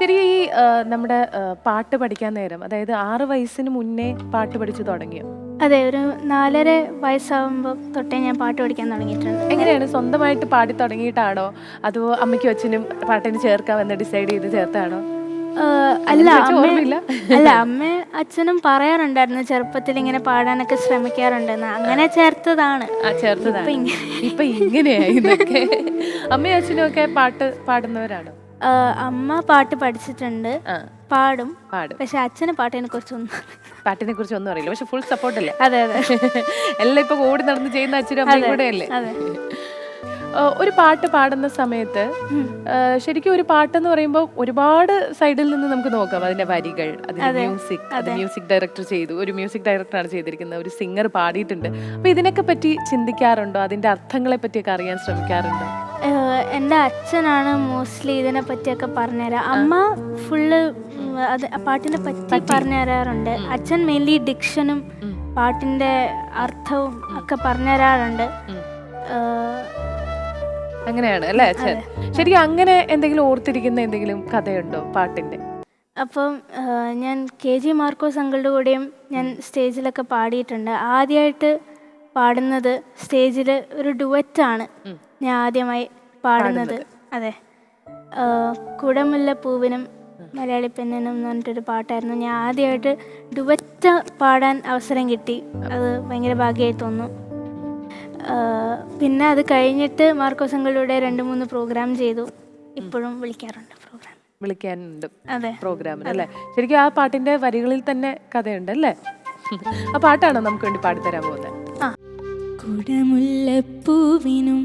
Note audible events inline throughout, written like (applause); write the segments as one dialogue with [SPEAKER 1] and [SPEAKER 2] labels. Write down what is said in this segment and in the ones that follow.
[SPEAKER 1] ശരി ഈ നമ്മുടെ പാട്ട് പഠിക്കാൻ നേരം അതായത് ആറ് വയസ്സിന് മുന്നേ പാട്ട് പഠിച്ചു തുടങ്ങിയോ?
[SPEAKER 2] അതെ ഒരു നാലര വയസ്സാകുമ്പോൾ തൊട്ടേ ഞാൻ പാട്ട് പഠിക്കാൻ തുടങ്ങിയിട്ടുണ്ട്.
[SPEAKER 1] എങ്ങനെയാണ്? സ്വന്തമായിട്ട് പാടി തുടങ്ങിയിട്ടാണോ? അതോ അമ്മയ്ക്കും അച്ഛനും പാട്ടിന് ചേർക്കാമെന്ന് ഡിസൈഡ് ചെയ്ത് ചേർത്താണോ?
[SPEAKER 2] അല്ല അല്ല അമ്മ അച്ഛനും പറയാറുണ്ടായിരുന്നു ചെറുപ്പത്തിൽ ഇങ്ങനെ പാടാനൊക്കെ ശ്രമിക്കാറുണ്ടെന്ന്. അങ്ങനെ ചേർത്തതാണ്.
[SPEAKER 1] ചേർത്തതാണ്.
[SPEAKER 2] ഇപ്പൊ ഇങ്ങനെ.
[SPEAKER 1] ഇപ്പൊ ഇങ്ങനെയായി ഇതൊക്കെ. അമ്മയും അച്ഛനും ഒക്കെ പാട്ട് പാടുന്നവരാണ്?
[SPEAKER 2] അമ്മ പാട്ട് പഠിച്ചിട്ടുണ്ട്. പാടും.
[SPEAKER 1] പാടും.
[SPEAKER 2] പക്ഷെ അച്ഛന് പാട്ടിനെ കുറിച്ചൊന്നും
[SPEAKER 1] പാട്ടിനെ കുറിച്ച് ഒന്നും അറിയില്ല. പക്ഷെ ഫുൾ സപ്പോർട്ട് അല്ലേ?
[SPEAKER 2] അതെ അതെ.
[SPEAKER 1] എല്ലാം ഇപ്പൊ ഓടി നടന്ന് ചെയ്യുന്ന അച്ഛനും അമ്മയും കൂടെ അല്ലേ
[SPEAKER 2] അതെ.
[SPEAKER 1] ഒരു പാട്ട് പാടുന്ന സമയത്ത് ശരിക്കും ഒരു പാട്ടെന്ന് പറയുമ്പോൾ ഒരുപാട് സൈഡിൽ നിന്ന് നമുക്ക് നോക്കാം. അതിന്റെ വരികൾ അതിന്റെ മ്യൂസിക് അത് മ്യൂസിക് ഡയറക്ടർ ചെയ്തു. ഒരു മ്യൂസിക് ഡയറക്ടറാണ് ചെയ്തിരിക്കുന്നത്. ഒരു സിംഗർ പാടിയിട്ടുണ്ട്. അപ്പൊ ഇതിനൊക്കെ പറ്റി ചിന്തിക്കാറുണ്ടോ? അതിന്റെ അർത്ഥങ്ങളെ പറ്റിയൊക്കെ അറിയാൻ ശ്രമിക്കാറുണ്ടോ?
[SPEAKER 2] എന്റെ എന്റെ അച്ഛനാണ് മോസ്റ്റ്ലി ഇതിനെ പറ്റിയൊക്കെ പറഞ്ഞുതരാം. അമ്മ ഫുള്ള് അത് പാട്ടിനെ പറ്റി പറഞ്ഞു തരാറുണ്ട് അച്ഛൻ മെയിൻലി ഡിക്ഷനും പാട്ടിന്റെ അർത്ഥവും ഒക്കെ പറഞ്ഞു തരാറുണ്ട്
[SPEAKER 1] അങ്ങനെയാണ് അല്ലേ അച്ഛൻ? ശരിക്കും അങ്ങനെ എന്തെങ്കിലും ഓർത്തിരിക്കുന്ന എന്തെങ്കിലും കഥയുണ്ടോ പാട്ടിന്റെ
[SPEAKER 2] അപ്പം ഞാൻ കെ ജി മാർക്കോസ് അങ്കിളുടെ കൂടെയും ഞാൻ സ്റ്റേജിലൊക്കെ പാടിയിട്ടുണ്ട്. ആദ്യമായിട്ട് പാടുന്നത് സ്റ്റേജിൽ ഒരു ഡുവറ്റാണ് ഞാൻ ആദ്യമായി പാടുന്നത്. അതെ. കുടമുള്ള കുടമുല്ല പൂവിനും മലയാളി പെണ്ണിനും എന്ന് പറഞ്ഞിട്ടൊരു പാട്ടായിരുന്നു. ഞാൻ ആദ്യമായിട്ട് ഡുവറ്റ് പാടാൻ അവസരം കിട്ടി. അത് ഭയങ്കര ഭാഗ്യമായി തോന്നുന്നു. പിന്നെ അത് കഴിഞ്ഞിട്ട് മാർക്കോസങ്ങളുടെ രണ്ട് മൂന്ന് പ്രോഗ്രാം ചെയ്തു. ഇപ്പോഴും വിളിക്കാറുണ്ട് പ്രോഗ്രാം
[SPEAKER 1] വിളിക്കാനുണ്ട്
[SPEAKER 2] അതെ.
[SPEAKER 1] പ്രോഗ്രാമിന് അല്ലേ? ശരിക്കും ആ പാട്ടിന്റെ വരികളിൽ തന്നെ കഥയുണ്ട് അല്ലേ? ആ പാട്ടാണോ നമുക്ക് വേണ്ടി പാടിത്തരാൻ പോകുന്നത്?
[SPEAKER 2] കുടമുല്ലപ്പൂവിനും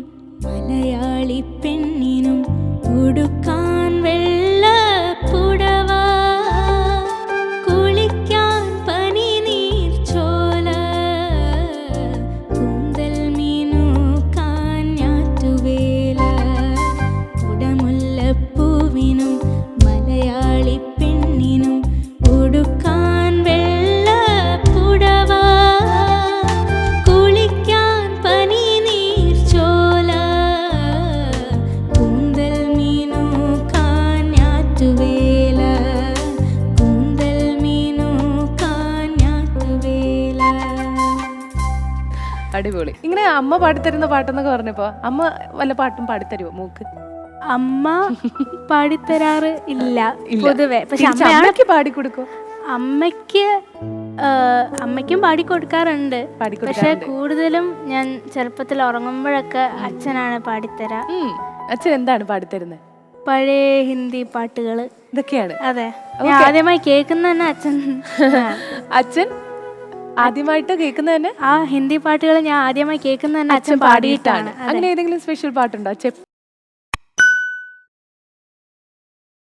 [SPEAKER 1] അടിപൊളി. ഇങ്ങനെ അമ്മ പാടിത്തരുന്ന പാട്ടെന്നൊക്കെ പറഞ്ഞപ്പോ അമ്മ വല്ല പാട്ടും പാടിത്തരുമോ മൂക്ക്?
[SPEAKER 2] അമ്മ പാടിത്തരാറ് ഇല്ല പൊതുവെ. പക്ഷെ
[SPEAKER 1] അമ്മയ്ക്ക് പാടിക്കൊടുക്കും?
[SPEAKER 2] അമ്മയ്ക്ക് അമ്മയ്ക്കും പാടിക്കൊടുക്കാറുണ്ട്. പക്ഷെ കൂടുതലും ഞാൻ ചെറുപ്പത്തിൽ ഉറങ്ങുമ്പോഴൊക്കെ അച്ഛനാണ് പാടിത്തരാ.
[SPEAKER 1] അച്ഛൻ എന്താണ് പാടിത്തരുന്നത്
[SPEAKER 2] പഴയ ഹിന്ദി പാട്ടുകൾ
[SPEAKER 1] ഇതൊക്കെയാണ്.
[SPEAKER 2] അതെ. ആദ്യമായി കേൾക്കുന്ന തന്നെ അച്ഛൻ. (laughs)
[SPEAKER 1] അച്ഛൻ ആദ്യമായിട്ട് കേൾക്കുന്ന തന്നെ?
[SPEAKER 2] ആ ഹിന്ദി പാട്ടുകൾ ഞാൻ ആദ്യമായി കേൾക്കുന്ന തന്നെ അച്ഛൻ പാടിയിട്ടാണ്.
[SPEAKER 1] അങ്ങനെ ഏതെങ്കിലും സ്പെഷ്യൽ പാട്ടുണ്ടോ? അച്ഛൻ